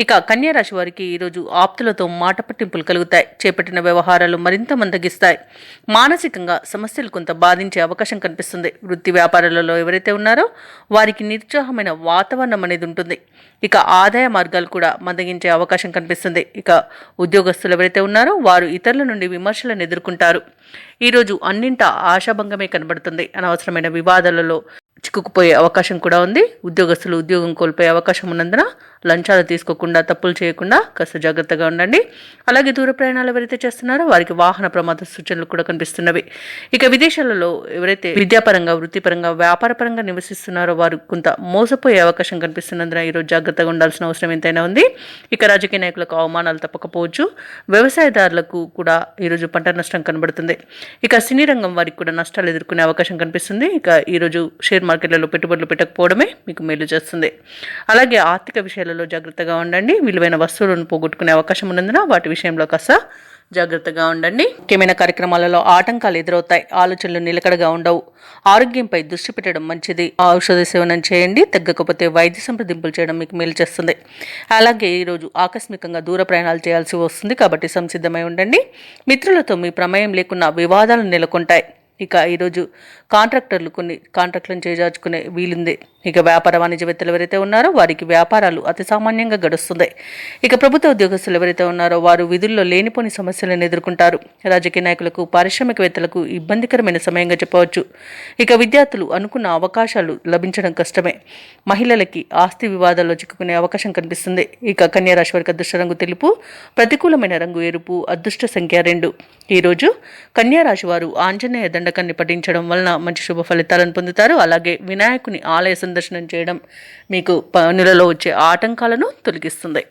ఇక కన్యా రాశి వారికి ఈరోజు ఆప్తులతో మాట పట్టింపులు కలుగుతాయి. చేపట్టిన వ్యవహారాలు మరింత మందగిస్తాయి. మానసికంగా సమస్యలు కొంత బాధించే అవకాశం కనిపిస్తుంది. వృత్తి వ్యాపారాలలో ఎవరైతే ఉన్నారో వారికి నిరుత్సాహమైన వాతావరణం అనేది ఉంటుంది. ఇక ఆదాయ మార్గాలు కూడా మందగించే అవకాశం కనిపిస్తుంది. ఇక ఉద్యోగస్తులు ఎవరైతే ఉన్నారో వారు ఇతరుల నుండి విమర్శలను ఎదుర్కొంటారు. ఈరోజు అన్నింట ఆశాభంగమే కనబడుతుంది. అనవసరమైన వివాదాలలో చిక్కుకుపోయే అవకాశం కూడా ఉంది. ఉద్యోగస్తులు ఉద్యోగం కోల్పోయే అవకాశం ఉన్నందున లంచాలు తీసుకోకుండా తప్పులు చేయకుండా కాస్త జాగ్రత్తగా ఉండండి. అలాగే దూర ప్రయాణాలు ఎవరైతే చేస్తున్నారో వారికి వాహన ప్రమాద సూచనలు కూడా కనిపిస్తున్నవి. ఇక విదేశాలలో ఎవరైతే విద్యాపరంగా వృత్తిపరంగా వ్యాపారపరంగా నివసిస్తున్నారో వారు కొంత మోసపోయే అవకాశం కనిపిస్తున్నందున ఈరోజు జాగ్రత్తగా ఉండాల్సిన అవసరం ఎంతైనా ఉంది. ఇక రాజకీయ నాయకులకు అవమానాలు తప్పకపోవచ్చు. వ్యవసాయదారులకు కూడా ఈరోజు పంట నష్టం కనబడుతుంది. ఇక సినీ రంగం వారికి కూడా నష్టాలు ఎదుర్కొనే అవకాశం కనిపిస్తుంది. ఇక ఈరోజు షేర్ మార్కెట్లలో పెట్టుబడులు పెట్టకపోవడమే మీకు మేలు చేస్తుంది. అలాగే ఆర్థిక విషయాలలో జాగ్రత్తగా ఉండండి. విలువైన వస్తువులను పోగొట్టుకునే అవకాశం ఉన్నందున వాటి విషయంలో కాస్త జాగ్రత్తగా ఉండండి. ముఖ్యమైన కార్యక్రమాలలో ఆటంకాలు ఎదురవుతాయి. ఆలోచనలు నిలకడగా ఉండవు. ఆరోగ్యంపై దృష్టి పెట్టడం మంచిది. ఔషధ సేవనం చేయండి. తగ్గకపోతే వైద్య సంప్రదింపులు చేయడం మీకు మేలు చేస్తుంది. అలాగే ఈరోజు ఆకస్మికంగా దూర ప్రయాణాలు చేయాల్సి వస్తుంది కాబట్టి సంసిద్ధమై ఉండండి. మిత్రులతో మీ ప్రమేయం లేకున్నా వివాదాలు నెలకొంటాయి. ఇక ఈరోజు కాంట్రాక్టర్లు కొన్ని కాంట్రాక్టులను చేజార్చుకునే వీలుంది. ఇక వ్యాపార వాణిజ్యవేత్తలు ఎవరైతే ఉన్నారో వారికి వ్యాపారాలు అతి సామాన్యంగా గడుస్తుంది. ఇక ప్రభుత్వ ఉద్యోగస్తులు ఎవరైతే ఉన్నారో వారు విధుల్లో లేనిపోని సమస్యలను ఎదుర్కొంటారు. రాజకీయ నాయకులకు పారిశ్రామికవేత్తలకు ఇబ్బందికరమైన సమయంగా చెప్పవచ్చు. ఇక విద్యార్థులు అనుకున్న అవకాశాలు లభించడం కష్టమే. మహిళలకి ఆస్తి వివాదాల్లో చిక్కుకునే అవకాశం కనిపిస్తుంది. ఇక కన్యా రాశి వారికి అదృష్ట రంగు తెలుపు ప్రతికూలమైన రంగు ఎరుపు అదృష్ట సంఖ్య రెండు. ఈరోజు కన్యా రాశి వారు ఆంజనేయ దండకాన్ని పఠించడం వలన మంచి శుభ ఫలితాలను పొందుతారు. అలాగే వినాయకుని ఆలయ సందర్శనం చేయడం మీకు పనులలో వచ్చే ఆటంకాలను తొలగిస్తుంది.